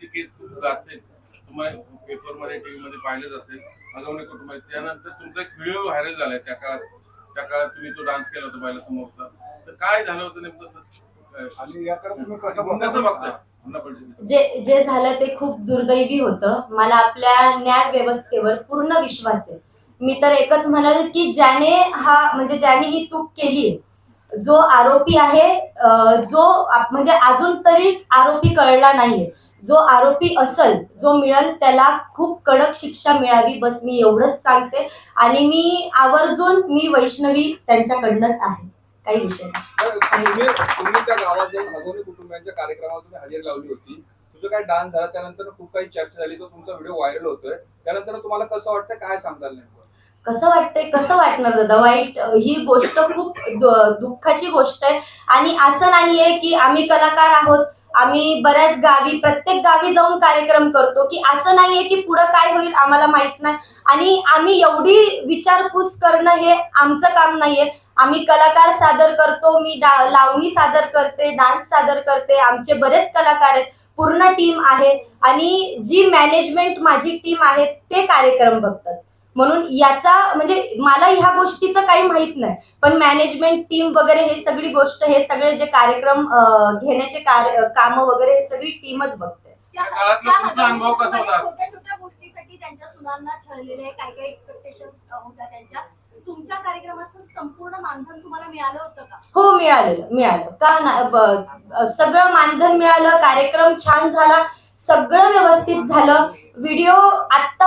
कुटुंबाची केस खूप आहेत तुम्हाला पेपरमध्ये टीव्ही मध्ये पाहिलंच असेल अगवणे कुटुंबाची त्यानंतर तुमचा एक व्हिडिओ व्हायरल झालाय त्या काळात त्या काळात तुम्ही तो डान्स केला होता पहिला समोरचा तर काय झालं होतं नेमकं तसं? काय? आणि याकडे तुम्ही कसं कसं बघता? बघताय पुन्हा पलटी. जे जे झालं ते खूप दुर्दैवी होतं मला आपल्या न्याय व्यवस्थेवर पूर्ण विश्वास आहे मी तर एकच म्हणाल की ज्याने हा म्हणजे ज्याने ही चूक केली जो आरोपी आहे जो म्हणजे अजून तरी आरोपी कळला नाहीये जो आरोपी असल जो मिळेल त्याला खूप कडक शिक्षा मिळावी बस मी एवढंच सांगते. आणि मी आवर्जून मी वैष्णवी त्यांच्याकडनंच आहे. काही विषय नाही. तुम्ही त्या गावात जाऊन कुटुंबियांच्या कार्यक्रमात तुम्ही हजेरी लावली होती. तुझं काय डान्स झाला त्यानंतर खूप काही चर्चा झाली तो तुमचा व्हिडिओ व्हायरल होतोय. त्यानंतर तुम्हाला कसं वाटतं काय सांगताल नेमकं? कसं वाटतंय कसं वाटणार दादा? वाईट ही गोष्ट खूप दुःखाची गोष्ट आहे. आणि असं नाहीये की आम्ही कलाकार आहोत आम्ही बऱ्याच गावी प्रत्येक गावी जाऊन कार्यक्रम करतो की असं नाहीये की पुढं काय होईल आम्हाला माहीत नाही. आणि आम्ही एवढी विचारपूस करणं हे आमचं काम नाहीये. आम्ही कलाकार सादर करतो मी डा- लावणी सादर करते डान्स सादर करते आमचे बरेच कलाकार आहेत पूर्ण टीम आहे. आणि जी मॅनेजमेंट माझी टीम आहे ते कार्यक्रम बघतात. म्हणून याचा म्हणजे मला ह्या गोष्टीचं काही माहीत नाही. पण मॅनेजमेंट टीम वगैरे हे सगळी गोष्ट हे सगळे जे कार्यक्रम घेण्याचे कार्य कामं वगैरे हे सगळी टीमच बघते. त्या काळातला तुमचा अनुभव कसा होता? छोट्या छोट्या गोष्टीसाठी त्यांच्या सुनांना काय काय एक्सपेक्टेशन होत्या त्यांच्या? तुमच्या कार्यक्रमाचं संपूर्ण मानधन तुम्हाला मिळालं होतं का? हो मिळालेलं मिळालं. का ना सगळं मानधन मिळालं कार्यक्रम छान झाला सगळं व्यवस्थित झालं. व्हिडिओ आत्ता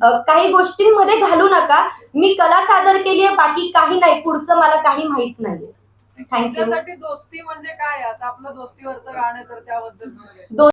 काही गोष्टींमध्ये घालू नका. मी कला सादर केली आहे बाकी काही नाही. पुढचं मला काही माहीत नाही थँक्यू दोस्ती म्हणजे काय आता आपलं दोस्तीवरचं गाणं तर त्याबद्दल दो